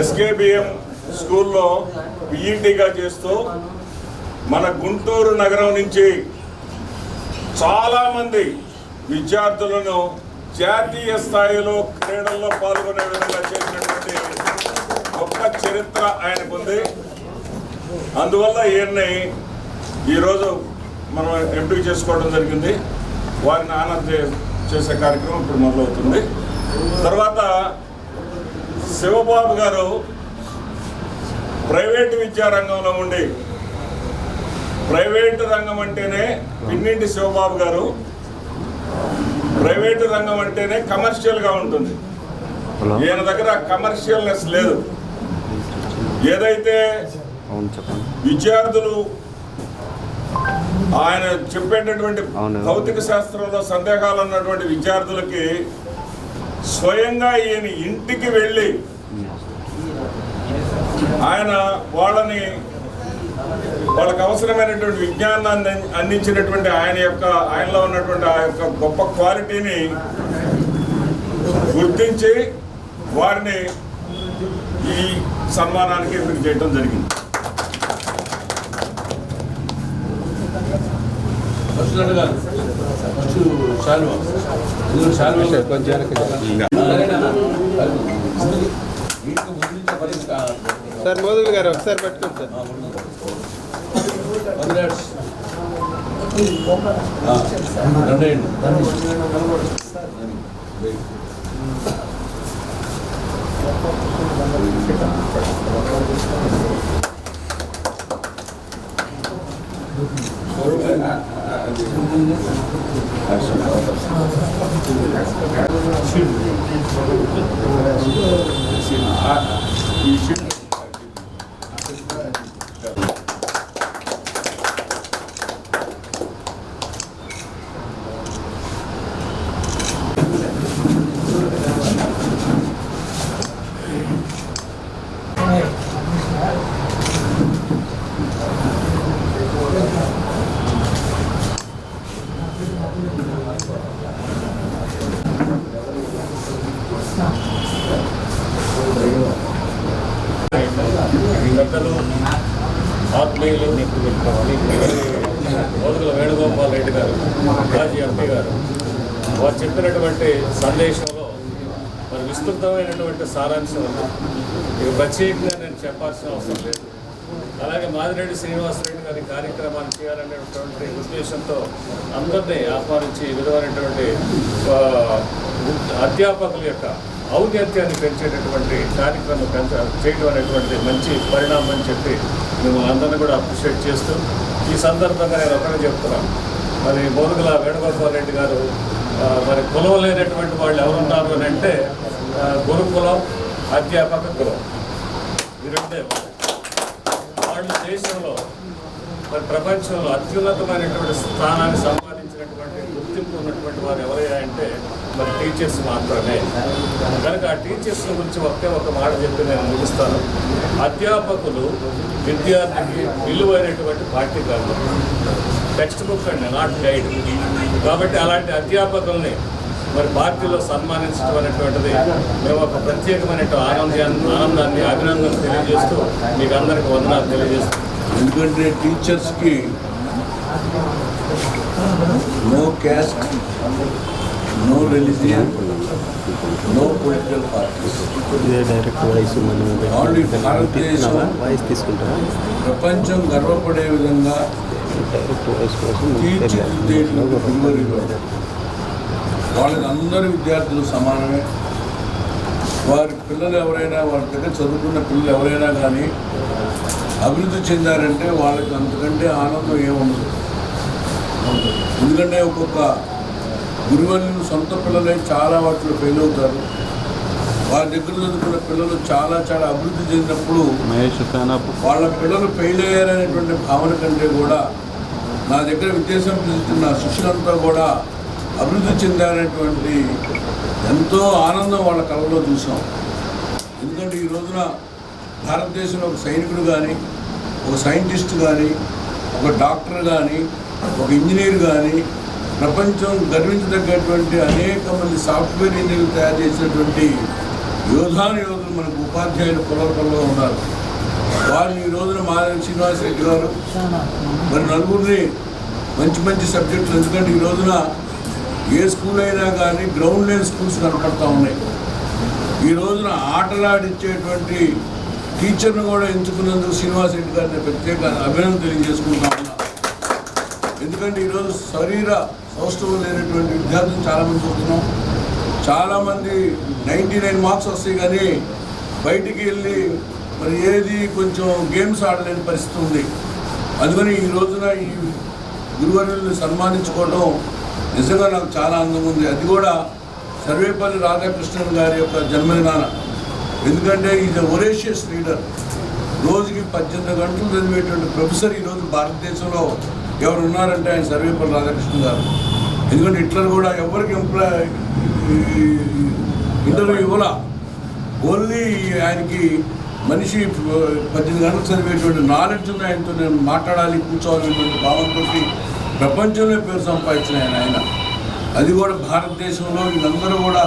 SKBM స్కూల్లో పిఈటీగా చేస్తూ మన గుంటూరు నగరం నుంచి చాలామంది విద్యార్థులను జాతీయ స్థాయిలో క్రీడల్లో పాల్గొనే విధంగా చేసినటువంటి గొప్ప చరిత్ర ఆయనకుంది అందువల్ల ఈయన్ని ఈరోజు మనం ఎంపిక చేసుకోవడం జరిగింది. వారిని ఆనంద చేసే కార్యక్రమం ఇప్పుడు మొదలవుతుంది. తర్వాత శివబాబు గారు ప్రైవేటు విద్యారంగంలో ఉండి ప్రైవేటు రంగం అంటేనే పిన్నింటి శివబాబు గారు ప్రైవేటు రంగం అంటేనే కమర్షియల్గా ఉంటుంది. ఈయన దగ్గర కమర్షియల్నెస్ లేదు. ఏదైతే విద్యార్థులు ఆయన చెప్పేటటువంటి. భౌతిక శాస్త్రంలో సందేహాలు ఉన్నటువంటి విద్యార్థులకి స్వయంగా ఈయన ఇంటికి వెళ్ళి ఆయన వాళ్ళని వాళ్ళకి అవసరమైనటువంటి విజ్ఞానాన్ని అందించినటువంటి ఆయన యొక్క ఆయనలో ఉన్నటువంటి ఆ యొక్క గొప్ప క్వాలిటీని గుర్తించి వారిని ఈ సన్మానానికి ఎంపిక చేయడం జరిగింది. కొంచెం సార్ మోదీ గారు ఒకసారి పట్టుకోండి సార్. ఆ, పది లాట్స్. ఆ, రెండేయండి. ఆ, ఈ షీట్ పెద్దలు ఆత్మీయులు మోదుగుల వేణుగోపాల్ రెడ్డి గారు మాజీ ఎంపీ గారు వారు చెప్పినటువంటి సందేశంలో మరి విస్తృతమైనటువంటి సారాంశం ఉంది. ఇక ప్రత్యేకంగా నేను చెప్పాల్సిన అవసరం లేదు. అలాగే మాదిరెడ్డి శ్రీనివాసరెడ్డి గారి కార్యక్రమాన్ని చేయాలనేటువంటి ఉద్దేశంతో అందరినీ ఆహ్వానించి విధమైనటువంటి అధ్యాపకుల యొక్క ఔన్నత్యాన్ని పెంచేటటువంటి కార్యక్రమం పెంచ చేయడం అనేటువంటి మంచి పరిణామం అని చెప్పి మేము అందరినీ కూడా అప్రిషియేట్ చేస్తూ ఈ సందర్భంగా నేను ఒకటే చెప్తున్నాను. మరి బోధకుల వేణుగోపాల్ రెడ్డి గారు మరి కులం లేనటువంటి వాళ్ళు ఎవరున్నారు అని అంటే గురుకులం అధ్యాపక కులం. ఈ రెండే వాళ్ళు దేశంలో మరి ప్రపంచంలో అత్యున్నతమైనటువంటి స్థానాన్ని సంపాదించినటువంటి గుర్తింపు ఉన్నటువంటి వారు ఎవరైనా అంటే మరి టీచర్స్ మాత్రమే. కనుక ఆ టీచర్స్ గురించి ఒకే ఒక మాట చెప్పి నేను ముగిస్తాను. అధ్యాపకులు విద్యార్థికి విలువైనటువంటి పాఠ్యకాలు టెక్స్ట్ బుక్ అండి నాట్ గైడ్ కాబట్టి అలాంటి అధ్యాపకుల్ని మరి పార్టీలో సన్మానించడం అనేటువంటిది మేము ఒక ప్రత్యేకమైన ఆనందాన్ని ఆనందాన్ని అభినందన తెలియజేస్తూ మీకు అందరికీ వందనాలు తెలియజేస్తూ ఎందుకంటే టీచర్స్కి no caste no religion no political parties direct voice Only భారతదేశం- వాయిస్ ప్రపంచం గర్వపడే విధంగా తీర్చిదిద్దేటువంటి పిల్లలు వాళ్ళకి అందరు విద్యార్థులు సమానమే. వారి పిల్లలు ఎవరైనా వాళ్ళ దగ్గర చదువుకున్న పిల్లలు ఎవరైనా కానీ అభివృద్ధి చెందారంటే వాళ్ళకి అంతకంటే ఆనందం ఏముండదు. ఎందుకంటే ఒక్కొక్క గురువులు సొంత పిల్లలై చాలా వాటిలో ఫెయిల్ అవుతారు. వాళ్ళ దగ్గర చదువుకున్న పిల్లలు చాలా చాలా అభివృద్ధి చెందినప్పుడు వాళ్ళ పిల్లలు ఫెయిల్ అయ్యారనేటువంటి భావన కంటే కూడా నా దగ్గర విద్యాసం నా శిష్యులంతా కూడా అభివృద్ధి చెందారనేటువంటి ఎంతో ఆనందం వాళ్ళ కళలో చూసాం. ఎందుకంటే ఈ రోజున భారతదేశంలో ఒక సైనికుడు కానీ ఒక సైంటిస్ట్ కానీ ఒక డాక్టర్ కానీ ఒక ఇంజనీర్ కానీ ప్రపంచం గర్వించదగ్గటువంటి అనేక మంది సాఫ్ట్వేర్ ఇంజనీర్లు తయారు చేసినటువంటి యోధాను యోధులు మనకు ఉపాధ్యాయులు పొలపల్లో ఉన్నారు. వారిని ఈ రోజున మాధవ శ్రీనివాస్ రెడ్డి గారు మరి నలుగురిని మంచి మంచి సబ్జెక్టులు ఎందుకంటే ఈ రోజున ఏ స్కూల్ అయినా కానీ గ్రౌండ్ లేని స్కూల్స్ కనపడతా ఉన్నాయి. ఈ రోజున ఆటలాడించేటువంటి టీచర్ను కూడా ఎంచుకున్నందుకు శ్రీనివాస్ రెడ్డి గారిని ప్రత్యేక అభినందన తెలియజేసుకుంటా ఎందుకంటే ఈరోజు శరీర సౌష్ఠవం లేనటువంటి విద్యార్థులు చాలామంది చూస్తున్నాం. చాలామంది నైంటీ నైన్ మార్క్స్ వస్తాయి కానీ బయటికి వెళ్ళి మరి ఏది కొంచెం గేమ్స్ ఆడలేని పరిస్థితి ఉంది. అందుకని ఈ రోజున ఈ గురువర్యుల్ని సన్మానించుకోవడం నిజంగా నాకు చాలా ఆనందంగా ఉంది. అది కూడా సర్వేపల్లి రాధాకృష్ణన్ గారి యొక్క జన్మదినాన. ఎందుకంటే ఈజ్ ఒరేషియస్ లీడర్. రోజుకి పద్దెనిమిది గంటలు చదివేటువంటి ప్రొఫెసర్ ఈరోజు భారతదేశంలో ఎవరు ఉన్నారంటే ఆయన సర్వేపల్లి రాధాకృష్ణ గారు. ఎందుకంటే హిట్లర్ కూడా ఎవరికి ఎంప్లాయ్ ఇంటర్వ్యూ ఇవ్వాల? ఓన్లీ ఆయనకి మనిషి పద్దెనిమిది గంటలు చదివేటువంటి నాలెడ్జ్ ఉన్న ఆయనతో నేను మాట్లాడాలి కూర్చోవాలనేటువంటి భావంతో ప్రపంచంలో పేరు సంపాదించిన ఆయన ఆయన. అది కూడా భారతదేశంలో వీళ్ళందరూ కూడా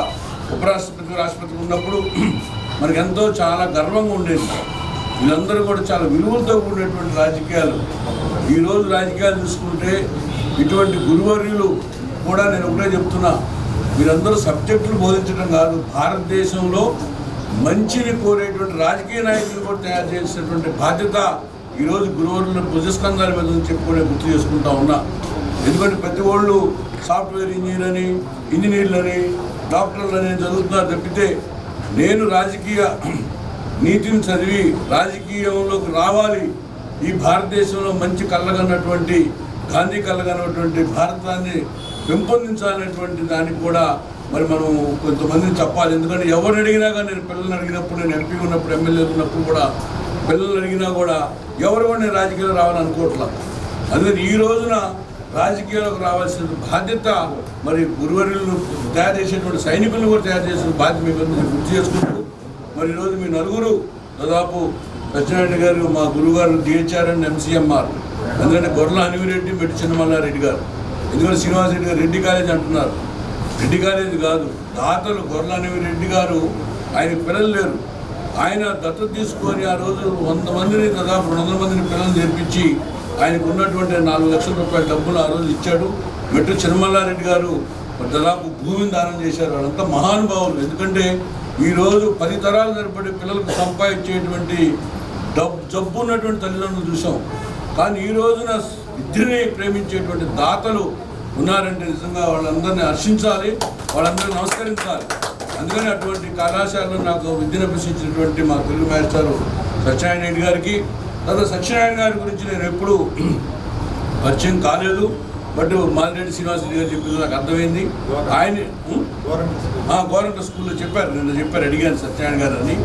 ఉపరాష్ట్రపతి రాష్ట్రపతి ఉన్నప్పుడు మనకెంతో చాలా గర్వంగా ఉండేది. వీళ్ళందరూ కూడా చాలా విలువలతో కూడినటువంటి రాజకీయాలు. ఈరోజు రాజకీయాలు చూసుకుంటే ఇటువంటి గురువర్యులు కూడా నేను ఒకటే చెప్తున్నా మీరందరూ సబ్జెక్టులు బోధించడం కాదు. భారతదేశంలో మంచిని కోరేటువంటి రాజకీయ నాయకులు కూడా తయారు చేసినటువంటి బాధ్యత ఈరోజు గురువర్యుల భుజస్కంధాల మీద నుంచి చెప్పుకునే గుర్తు చేసుకుంటా ఉన్నా. ఎందుకంటే ప్రతి వాళ్ళు సాఫ్ట్వేర్ ఇంజనీర్ అని ఇంజనీర్లని డాక్టర్లని చదువుతున్నారు తప్పితే నేను రాజకీయ నీతిని చదివి రాజకీయంలోకి రావాలి. ఈ భారతదేశంలో మంచి కళ్ళగన్నటువంటి గాంధీ కళ్ళగన్నటువంటి భారతాన్ని పెంపొందించాలనేటువంటి దానికి కూడా మరి మనం కొంతమందిని చెప్పాలి. ఎందుకంటే ఎవరు అడిగినా కానీ నేను పిల్లల్ని అడిగినప్పుడు నేను ఎంపీ ఉన్నప్పుడు ఎమ్మెల్యే ఉన్నప్పుడు కూడా పిల్లల్ని అడిగినా కూడా ఎవరు కూడా నేను రాజకీయాలు రావాలని అనుకోవట్లా. అందుకని ఈ రోజున రాజకీయాలకు రావాల్సిన బాధ్యత మరి గురువరులను తయారు చేసేటువంటి సైనికులను కూడా తయారు చేసిన బాధ్యత మీకు గుర్తు చేసుకుంటూ మరి ఈరోజు మీ నలుగురు దాదాపు సత్యనారాయణ గారు మా గురుగారు డిహెచ్ఆర్ అండ్ ఎంసీఎంఆర్ ఎందుకంటే గొర్రెల అనివిరెడ్డి మెట్టి చిన్నమల్లారెడ్డి గారు. ఎందుకంటే శ్రీనివాస రెడ్డి గారు రెడ్డి కాలేజ్ అంటున్నారు. రెడ్డి కాలేజ్ కాదు దాతలు గొర్రెల అనివిరెడ్డి గారు ఆయన పిల్లలు లేరు. ఆయన దత్తత తీసుకొని ఆ రోజు వంద మందిని దాదాపు రెండు వందల మందిని పిల్లలు చేర్పించి ఆయనకు ఉన్నటువంటి నాలుగు లక్షల రూపాయల డబ్బులు ఆ రోజు ఇచ్చాడు. మెట్టు చిన్నమల్లారెడ్డి గారు దాదాపు భూమిని దానం చేశారు. వాళ్ళంతా మహానుభావులు. ఎందుకంటే ఈరోజు పది తరాలు సరిపడే పిల్లలకు సంపాదించేటువంటి డబ్బు జబ్బు ఉన్నటువంటి తల్లిదండ్రులు చూసాం. కానీ ఈ రోజున విద్యని ప్రేమించేటువంటి దాతలు ఉన్నారంటే నిజంగా వాళ్ళందరినీ హర్షించాలి వాళ్ళందరినీ నమస్కరించాలి. అందుకని అటువంటి కళాశాలలో నాకు విద్యను అభ్యసించినటువంటి మా తెలుగు మాస్టారు సత్యనారాయణ రెడ్డి గారికి తర్వాత సత్యనారాయణ గారి గురించి నేను ఎప్పుడూ పరిచయం కాలేదు. బట్ మాదిరెడ్డి శ్రీనివాస రెడ్డి గారు చెప్పింది నాకు అర్థమైంది. ఆయన గవర్నమెంట్ స్కూల్లో చెప్పారు నిన్న చెప్పారు అడిగాను సత్యనారాయణ గారు అని.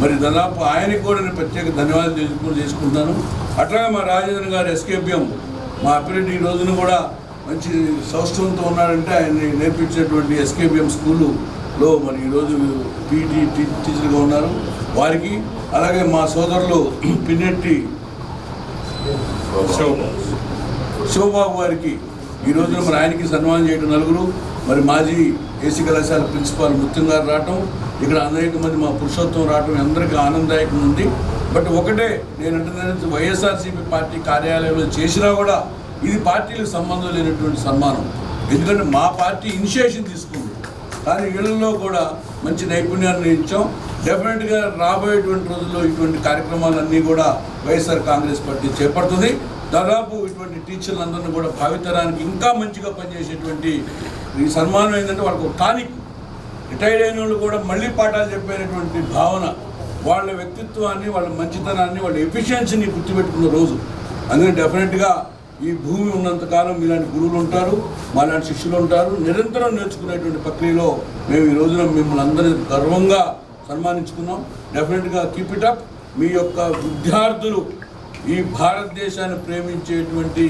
మరి దాదాపు ఆయనకి కూడా నేను ప్రత్యేక ధన్యవాదాలు తెలుసుకుని చేసుకుంటాను. అట్లాగే మా రాజేంద్ర గారు ఎస్కేపిఎం మా అప్పిరెడ్డి ఈ రోజున కూడా మంచి సౌష్ఠవంతో ఉన్నాడంటే ఆయన్ని నేర్పించినటువంటి ఎస్కేపిఎం స్కూలులో మరి ఈరోజు పీటీ టీచర్గా ఉన్నారు. వారికి అలాగే మా సోదరులు పిన్నెట్టి శివబాబు గారికి ఈ రోజున మరి ఆయనకి సన్మానం చేయడం నలుగురు మరి మాజీ ఏసీ కళాశాల ప్రిన్సిపాల్ ముత్యం గారు రావటం ఇక్కడ అనేక మంది మా పురుషోత్తం రావటం అందరికీ ఆనందదాయకం ఉంది. బట్ ఒకటే నేను అంటున్నాను వైఎస్ఆర్సీపీ పార్టీ కార్యాలయంలో చేసినా కూడా ఇది పార్టీలకు సంబంధం లేనటువంటి సన్మానం. ఎందుకంటే మా పార్టీ ఇనిషియేషన్ తీసుకుంది. కానీ వీళ్ళల్లో కూడా మంచి నైపుణ్యాన్ని ఇచ్చాం. డెఫినెట్గా రాబోయేటువంటి రోజుల్లో ఇటువంటి కార్యక్రమాలన్నీ కూడా వైఎస్ఆర్ కాంగ్రెస్ పార్టీ చేపడుతుంది. దాదాపు ఇటువంటి టీచర్లందరినీ కూడా భావితరానికి ఇంకా మంచిగా పనిచేసేటువంటి ఈ సన్మానం ఏంటంటే వాళ్ళకు టానిక్. రిటైర్డ్ అయిన వాళ్ళు కూడా మళ్ళీ పాఠాలు చెప్పేటటువంటి భావన వాళ్ళ వ్యక్తిత్వాన్ని వాళ్ళ మంచితనాన్ని వాళ్ళ ఎఫిషియన్సీని గుర్తుపెట్టుకున్న రోజు. అందుకని డెఫినెట్గా ఈ భూమి ఉన్నంతకాలం మీలాంటి గురువులు ఉంటారు మాలాంటి శిష్యులు ఉంటారు. నిరంతరం నేర్చుకునేటువంటి ప్రక్రియలో మేము ఈ రోజున మిమ్మల్ని అందరినీ గర్వంగా సన్మానించుకున్నాం. డెఫినెట్గా కీప్ ఇట్ అప్ మీ యొక్క విద్యార్థులు ఈ భారతదేశాన్ని ప్రేమించేటువంటి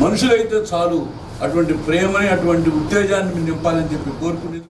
మనుషులైతే చాలు. అటువంటి ప్రేమని అటువంటి ఉత్తేజాన్ని నింపాలని చెప్పి కోరుకునేది